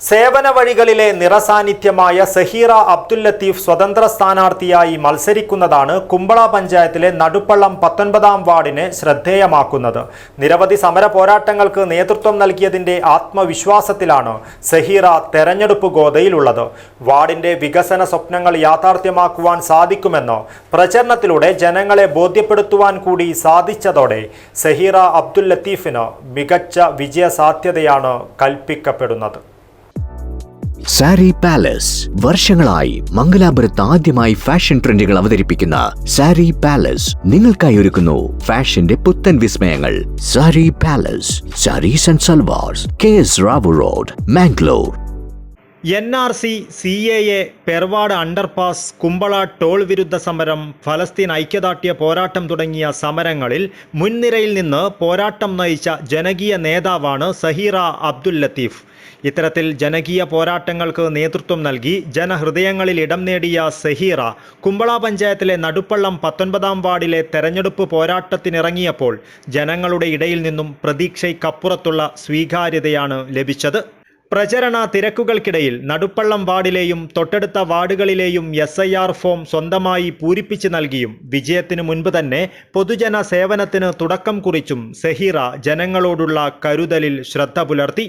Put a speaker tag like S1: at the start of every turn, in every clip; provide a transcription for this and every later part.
S1: സേവന വഴികളിലെ നിറസാന്നിധ്യമായ സഹീറ അബ്ദുൽ ലത്തീഫ് സ്വതന്ത്ര സ്ഥാനാർത്ഥിയായി മത്സരിക്കുന്നതാണ് കുമ്പള പഞ്ചായത്തിലെ നടുപ്പള്ളം പത്തൊൻപതാം വാർഡിനെ ശ്രദ്ധേയമാക്കുന്നത്. നിരവധി സമര പോരാട്ടങ്ങൾക്ക് നേതൃത്വം നൽകിയതിന്റെ ആത്മവിശ്വാസത്തിലാണ് സഹീറ തെരഞ്ഞെടുപ്പ് ഗോതയിലുള്ളത്. വാർഡിന്റെ വികസന സ്വപ്നങ്ങൾ യാഥാർത്ഥ്യമാക്കുവാൻ സാധിക്കുമെന്ന് പ്രചരണത്തിലൂടെ ജനങ്ങളെ ബോധ്യപ്പെടുത്തുവാൻ കൂടി സാധിച്ചതോടെ സഹീറ അബ്ദുൽ ലത്തീഫിന് മികച്ച വിജയ സാധ്യതയാണ് കൽപ്പിക്കപ്പെടുന്നത്.
S2: സാരി പാലസ്. വർഷങ്ങളായി മംഗലാപുരത്ത് ആദ്യമായി ഫാഷൻ ട്രെൻഡുകൾ അവതരിപ്പിക്കുന്ന സാരി പാലസ് നിങ്ങൾക്കായി ഒരുക്കുന്നു ഫാഷന്റെ പുത്തൻ വിസ്മയങ്ങൾ. Sari palace saris and salwars K S Rao road Mangalore.
S1: N R C C A A Perwad underpass Kumbla toll വിരുദ്ധ സമരം ഫലസ്തീൻ ഐക്യദാർഢ്യ പോരാട്ടം തുടങ്ങിയ സമരങ്ങളിൽ മുൻനിരയിൽ നിന്ന് പോരാട്ടം നയിച്ച ജനകീയ നേതാവാണ് സഹീറ അബ്ദുൽ ലത്തീഫ്. ഇത്തരത്തിൽ ജനകീയ പോരാട്ടങ്ങൾക്ക് നേതൃത്വം നൽകി ജനഹൃദയങ്ങളിൽ ഇടം നേടിയ സഹീറ കുമ്പള പഞ്ചായത്തിലെ നടുപ്പള്ളം പത്തൊൻപതാം വാർഡിലെ തെരഞ്ഞെടുപ്പ് പോരാട്ടത്തിനിറങ്ങിയപ്പോൾ ജനങ്ങളുടെ ഇടയിൽ നിന്നും പ്രതീക്ഷയ്ക്കപ്പുറത്തുള്ള സ്വീകാര്യതയാണ് ലഭിച്ചത്. പ്രചരണ തിരക്കുകൾക്കിടയിൽ നടുപ്പള്ളം വാർഡിലെയും തൊട്ടടുത്ത വാർഡുകളിലെയും എസ് ഐ ആർ ഫോം സ്വന്തമായി പൂരിപ്പിച്ച് നൽകിയും വിജയത്തിനു മുൻപ് തന്നെ പൊതുജന സേവനത്തിന് തുടക്കം കുറിച്ചും സെഹീറ ജനങ്ങളോടുള്ള കരുതലിൽ ശ്രദ്ധ പുലർത്തി.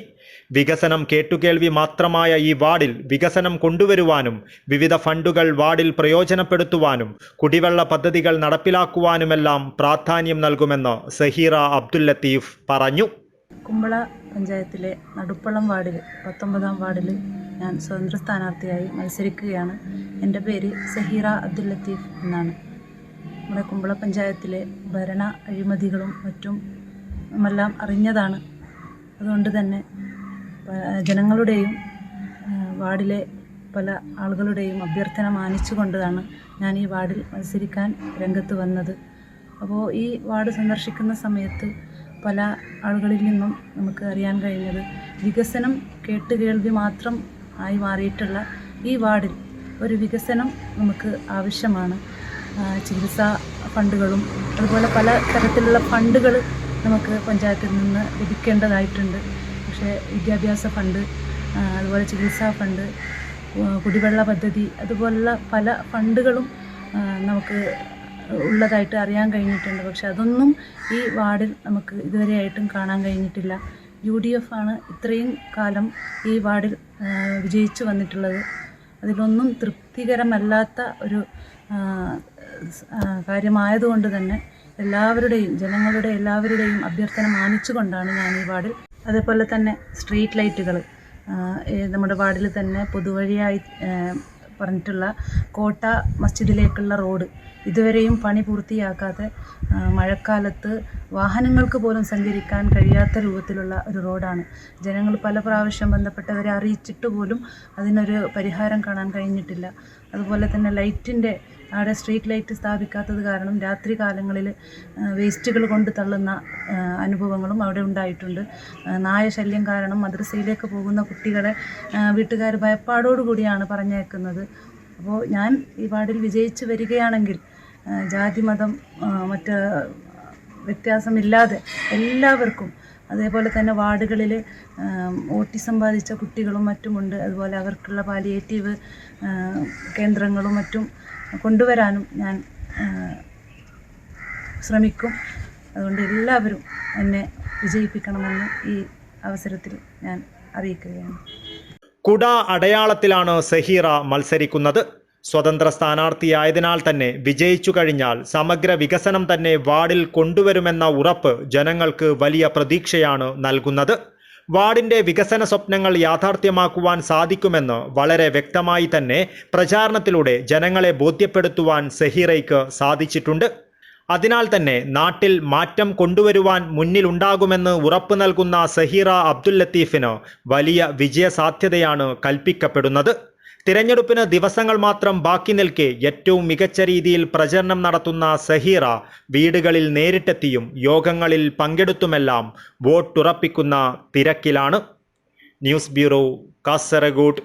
S1: വികസനം കേട്ടുകേൾവി മാത്രമായ ഈ വാർഡിൽ വികസനം കൊണ്ടുവരുവാനും വിവിധ ഫണ്ടുകൾ വാർഡിൽ പ്രയോജനപ്പെടുത്തുവാനും കുടിവെള്ള പദ്ധതികൾ നടപ്പിലാക്കുവാനുമെല്ലാം പ്രാധാന്യം നൽകുമെന്ന് സഹീറ അബ്ദുൽ ലത്തീഫ് പറഞ്ഞു.
S3: കുമ്പള പഞ്ചായത്തിലെ നടുപ്പള്ളം വാർഡിൽ പത്തൊമ്പതാം വാർഡിൽ ഞാൻ സ്വതന്ത്ര സ്ഥാനാർത്ഥിയായി മത്സരിക്കുകയാണ്. എന്റെ പേര് സഹീറ അബ്ദുൽ ലത്തീഫ് എന്നാണ്. നമ്മുടെ കുമ്പള പഞ്ചായത്തിലെ ഭരണ അഴിമതികളും മറ്റും എല്ലാം അറിഞ്ഞതാണ്. അതുകൊണ്ട് തന്നെ ജനങ്ങളുടെയും വാർഡിലെ പല ആളുകളുടെയും അഭ്യർത്ഥന മാനിച്ചുകൊണ്ടാണ് ഞാൻ ഈ വാർഡിൽ മത്സരിക്കാൻ രംഗത്ത് വന്നത്. അപ്പോൾ ഈ വാർഡ് സന്ദർശിക്കുന്ന സമയത്ത് പല ആളുകളിൽ നിന്നും നമുക്ക് അറിയാൻ കഴിഞ്ഞത് വികസനം കേട്ടുകേൾവി മാത്രം ആയി മാറിയിട്ടുള്ള ഈ വാർഡിൽ ഒരു വികസനം നമുക്ക് ആവശ്യമാണ്. ചികിത്സാ ഫണ്ടുകളും അതുപോലെ പല തരത്തിലുള്ള ഫണ്ടുകൾ നമുക്ക് പഞ്ചായത്തിൽ നിന്ന് ലഭിക്കേണ്ടതായിട്ടുണ്ട്. പക്ഷേ വിദ്യാഭ്യാസ ഫണ്ട് അതുപോലെ ചികിത്സാ ഫണ്ട് കുടിവെള്ള പദ്ധതി അതുപോലുള്ള പല ഫണ്ടുകളും നമുക്ക് ഉള്ളതായിട്ട് അറിയാൻ കഴിഞ്ഞിട്ടുണ്ട്. പക്ഷെ അതൊന്നും ഈ വാർഡിൽ നമുക്ക് ഇതുവരെയായിട്ടും കാണാൻ കഴിഞ്ഞിട്ടില്ല. യു ഡി എഫ് ആണ് ഇത്രയും കാലം ഈ വാർഡിൽ വിജയിച്ചു വന്നിട്ടുള്ളത്. അതിലൊന്നും തൃപ്തികരമല്ലാത്ത ഒരു കാര്യമായതുകൊണ്ട് തന്നെ എല്ലാവരുടെയും ജനങ്ങളുടെ എല്ലാവരുടെയും അഭ്യർത്ഥന മാനിച്ചുകൊണ്ടാണ് ഞാൻ ഈ വാർഡിൽ. അതേപോലെ തന്നെ സ്ട്രീറ്റ് ലൈറ്റുകൾ നമ്മുടെ വാർഡിൽ തന്നെ പൊതുവഴിയായി പറഞ്ഞിട്ടുള്ള കോട്ട മസ്ജിദിലേക്കുള്ള റോഡ്. ഇതുവരെയും പണി പൂർത്തിയാക്കാതെ മഴക്കാലത്ത് വാഹനങ്ങൾക്ക് പോലും സഞ്ചരിക്കാൻ കഴിയാത്ത രൂപത്തിലുള്ള ഒരു റോഡാണ്. ജനങ്ങൾ പല പ്രാവശ്യം ബന്ധപ്പെട്ടവരെ അറിയിച്ചിട്ട് പോലും അതിനൊരു പരിഹാരം കാണാൻ കഴിഞ്ഞിട്ടില്ല. അതുപോലെ തന്നെ ലൈറ്റിന്റെ അവിടെ സ്ട്രീറ്റ് ലൈറ്റ് സ്ഥാപിക്കാത്തത് കാരണം രാത്രി കാലങ്ങളിൽ വേസ്റ്റുകൾ കൊണ്ട് തള്ളുന്ന അനുഭവങ്ങളും അവിടെ ഉണ്ടായിട്ടുണ്ട്. നായ ശല്യം കാരണം മദ്രസയിലേക്ക് പോകുന്ന കുട്ടികളെ വീട്ടുകാർ ഭയപ്പാടോടുകൂടിയാണ് പറഞ്ഞേക്കുന്നത്. അപ്പോൾ ഞാൻ ഈ വാർഡിൽ വിജയിച്ചു വരികയാണെങ്കിൽ ജാതി മതം മറ്റ് വ്യത്യാസമില്ലാതെ എല്ലാവർക്കും അതേപോലെ തന്നെ വാർഡുകളിൽ ഓട്ടിസം ബാധിച്ച കുട്ടികളും മറ്റുമുണ്ട്. അതുപോലെ അവർക്കുള്ള പാലിയേറ്റീവ് കേന്ദ്രങ്ങളും മറ്റും കൊണ്ടുവരാനും ഞാൻ ശ്രമിക്കും. അതുകൊണ്ട് എല്ലാവരും എന്നെ വിജയിപ്പിക്കണമെന്ന് ഈ അവസരത്തിൽ ഞാൻ അറിയിക്കുകയാണ്.
S1: കുട അടയാളത്തിലാണ് സഹീറ മത്സരിക്കുന്നത്. സ്വതന്ത്ര സ്ഥാനാർത്ഥിയായതിനാൽ തന്നെ വിജയിച്ചു കഴിഞ്ഞാൽ സമഗ്ര വികസനം തന്നെ വാർഡിൽ കൊണ്ടുവരുമെന്ന ഉറപ്പ് ജനങ്ങൾക്ക് വലിയ പ്രതീക്ഷയാണ് നൽകുന്നത്. വാർഡിന്റെ വികസന സ്വപ്നങ്ങൾ യാഥാർത്ഥ്യമാക്കുവാൻ സാധിക്കുമെന്ന് വളരെ വ്യക്തമായി തന്നെ പ്രചാരണത്തിലൂടെ ജനങ്ങളെ ബോധ്യപ്പെടുത്തുവാൻ സെഹിറയ്ക്ക് സാധിച്ചിട്ടുണ്ട്. അതിനാൽ തന്നെ നാട്ടിൽ മാറ്റം കൊണ്ടുവരുവാൻ മുന്നിലുണ്ടാകുമെന്ന് ഉറപ്പു നൽകുന്ന സഹീറ അബ്ദുൽ ലത്തീഫിന് വലിയ വിജയസാധ്യതയാണ് കൽപ്പിക്കപ്പെടുന്നത്. തിരഞ്ഞെടുപ്പിന് ദിവസങ്ങൾ മാത്രം ബാക്കി നിൽക്കെ ഏറ്റവും മികച്ച രീതിയിൽ പ്രചരണം നടത്തുന്ന സഹീറ വീടുകളിൽ നേരിട്ടെത്തിയും യോഗങ്ങളിൽ പങ്കെടുത്തുമെല്ലാം വോട്ടുറപ്പിക്കുന്ന തിരക്കിലാണ്. News bureau Kasaragod.